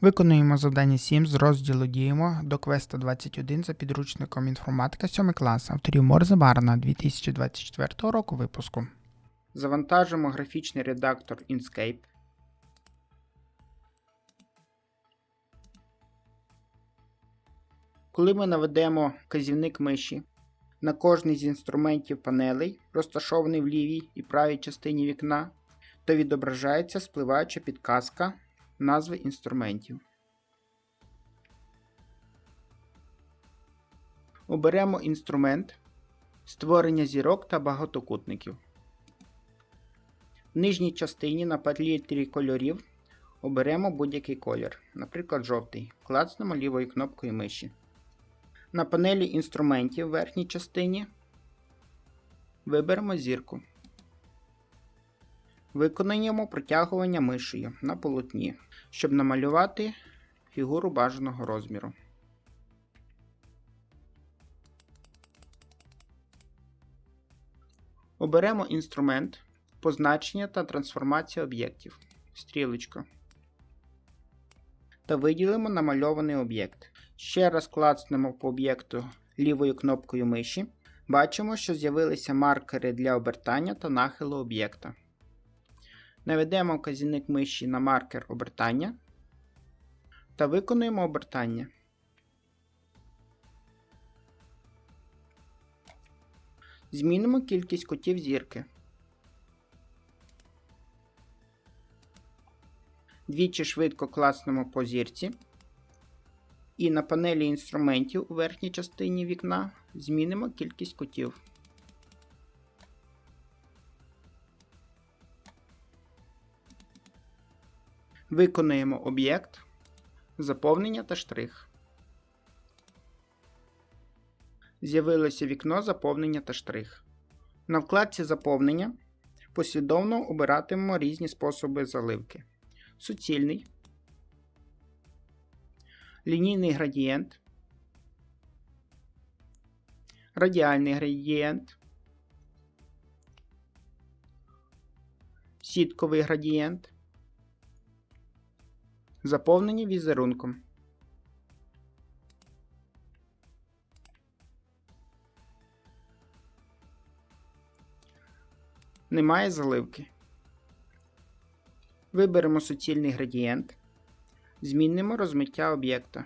Виконуємо завдання 7 з розділу Діємо до квеста 21 за підручником інформатика 7 клас авторів Морзе Барна 2024 року випуску. Завантажимо графічний редактор Inkscape. Коли ми наведемо вказівник миші на кожний з інструментів панелей, розташований в лівій і правій частині вікна, то відображається спливаюча підказка назви інструментів. Оберемо інструмент створення зірок та багатокутників. В нижній частині на палітрі кольорів оберемо будь-який колір, наприклад, жовтий. Клацнемо лівою кнопкою миші. На панелі інструментів в верхній частині виберемо зірку. Виконуємо протягування мишею на полотні, щоб намалювати фігуру бажаного розміру. Оберемо інструмент позначення та трансформація об'єктів стрілочка. Та виділимо намальований об'єкт. Ще раз клацнемо по об'єкту лівою кнопкою миші. Бачимо, що з'явилися маркери для обертання та нахилу об'єкта. Наведемо вказівник миші на маркер обертання та виконуємо обертання. Змінимо кількість кутів зірки. Двічі швидко класнемо по зірці. І на панелі інструментів у верхній частині вікна змінимо кількість кутів. Виконуємо об'єкт, заповнення та штрих. З'явилося вікно заповнення та штрих. На вкладці заповнення послідовно обиратимемо різні способи заливки. Суцільний, лінійний градієнт, радіальний градієнт, сітковий градієнт, заповнення візерунком. Немає заливки. Виберемо суцільний градієнт. Змінимо розмиття об'єкта.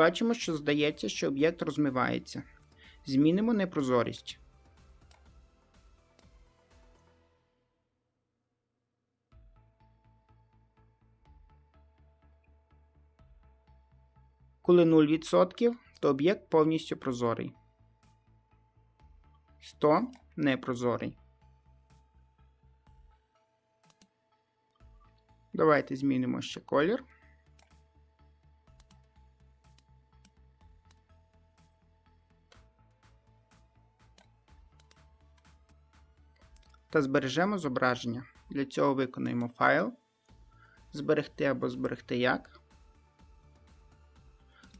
Бачимо, що здається, що об'єкт розмивається. Змінимо непрозорість. Коли 0%, то об'єкт повністю прозорий. 100 непрозорий. Давайте змінимо ще колір. Та збережемо зображення. Для цього виконуємо файл, зберегти або зберегти як.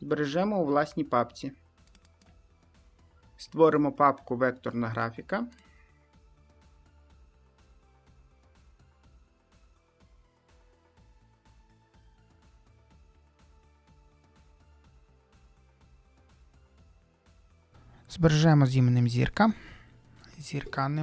Збережемо у власній папці. Створимо папку Векторна графіка. Збережемо з іменем зірка. Зірка не